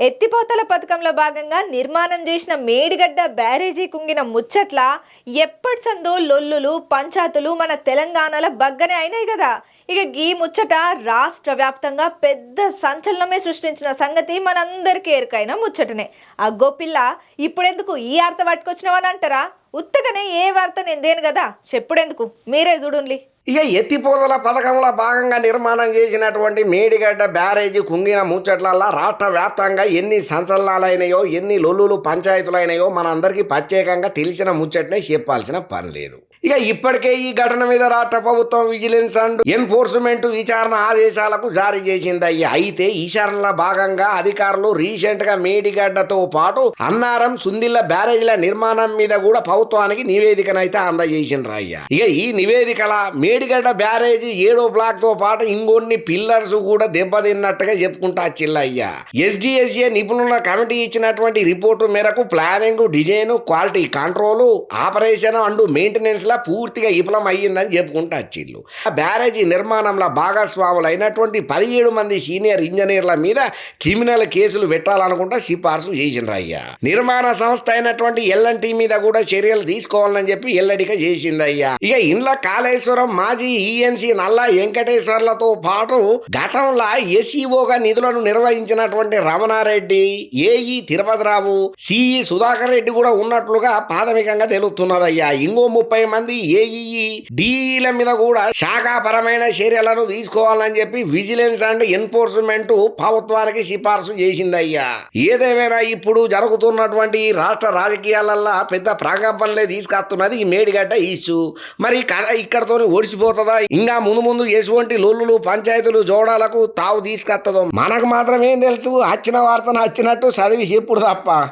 ఎత్తిపోతల పథకంలో భాగంగా నిర్మాణం చేసిన మేడిగడ్డ బ్యారేజీ కుంగిన ముచ్చట్ల ఎప్పటి సందో లొల్లులు పంచాయతులు మన తెలంగాణలో బగ్గనే అయినాయి కదా. ఇక గీ ముచ్చట రాష్ట్ర వ్యాప్తంగా పెద్ద సంచలనమే సృష్టించిన సంగతి మనందరికీ ఎరుకైన ముచ్చటనే. ఆ గోపిల్ల ఇప్పుడెందుకు ఈ వార్త పట్టుకొచ్చినావని అంటారా? ఉత్తగనే ఏ వార్త నేను దేను కదా? చెప్పుడెందుకు? మీరే చూడుండ్లీ. ఇక ఎత్తిపోతల పథకంలో భాగంగా నిర్మాణం చేసినటువంటి మేడిగడ్డ బ్యారేజీ కుంగిన ముచ్చట్లల్లా రాష్ట్ర వ్యాప్తంగా ఎన్ని సంచలనాలైనాయో ఎన్ని లొల్లులు పంచాయతీలైనాయో మనందరికీ ప్రత్యేకంగా తెలిసిన ముచ్చట్నే చెప్పాల్సిన పని లేదు. ఇక ఇప్పటికే ఈ ఘటన మీద రాష్ట్ర ప్రభుత్వం విజిలెన్స్ అండ్ ఎన్ఫోర్స్మెంట్ విచారణ ఆదేశాలకు జారీ చేసిందయ్యా. అయితే ఈ విచారణలో భాగంగా అధికారులు రీసెంట్గా మేడిగడ్డతో పాటు అన్నారం సుందిల్ల బ్యారేజ్ల నిర్మాణం మీద కూడా ప్రభుత్వానికి నివేదికనైతే అందజేసిండ్రు అయ్యా ఇక ఈ నివేదికల మేడిగడ్డ బ్యారేజ్ ఏడో బ్లాక్తో పాటు ఇంకొన్ని పిల్లర్స్ కూడా దెబ్బతిన్నట్టుగా చెప్పుకుంటా చిల్లయ్యా ఎస్డిఎస్ఏ నిపుణుల కమిటీ ఇచ్చినటువంటి రిపోర్టు మేరకు planning design quality control operation and maintenance లా పూర్తిగా విఫలం అయ్యిందని చెప్పుకుంటా వచ్చిళ్ళు. ఆ బ్యారేజీ నిర్మాణంలో భాగస్వాములు అయినటువంటి పదిహేడు మంది సీనియర్ ఇంజనీర్ల మీద క్రిమినల్ కేసులు పెట్టాలనుకుంటా సిఫార్సు చేసిండ్రు అయ్యా. నిర్మాణ సంస్థ అయినటువంటి ఎల్ఎన్టీ మీద కూడా చర్యలు తీసుకోవాలని చెప్పి ఎల్లడిక చేసిందయ్యా ఇక ఇండ్ల కాళేశ్వరం మాజీ ఈఎన్సీ నల్లా వెంకటేశ్వర్లతో పాటు గతంలో ఎస్ఈఓగా నిధులను నిర్వహించినటువంటి రమణారెడ్డి ఏఈ తిరుపతిరావు సిఈ సుధాకర్ రెడ్డి కూడా ఉన్నట్లుగా ప్రాథమికంగా తెలుస్తున్నదయ్యా ఇంకో ముప్పై మంది ఏఈఈ డిఈల మీద కూడా శాఖాపరమైన చర్యలను తీసుకోవాలని చెప్పి విజిలెన్స్ అండ్ ఎన్ఫోర్స్మెంట్ ప్రభుత్వానికి సిఫార్సు చేసిందయ్యా. ఏదేమైనా ఇప్పుడు జరుగుతున్నటువంటి రాష్ట్ర రాజకీయాలల్లో పెద్ద ప్రాగంపనలే తీసుకొస్తున్నది ఈ మేడిగడ్డ ఇష్యూ మరి కథ ఇక్కడతోనే ఓడిసిపోతుందా ఇంకా ముందు ముందు ఎటువంటి లొల్లులు పంచాయతీలు జోడాలకు తావు తీసుకొస్తుందో మనకు మాత్రం ఏం తెలుసు వచ్చిన వార్తను వచ్చినట్టు చదివి చెప్పుడు తప్ప.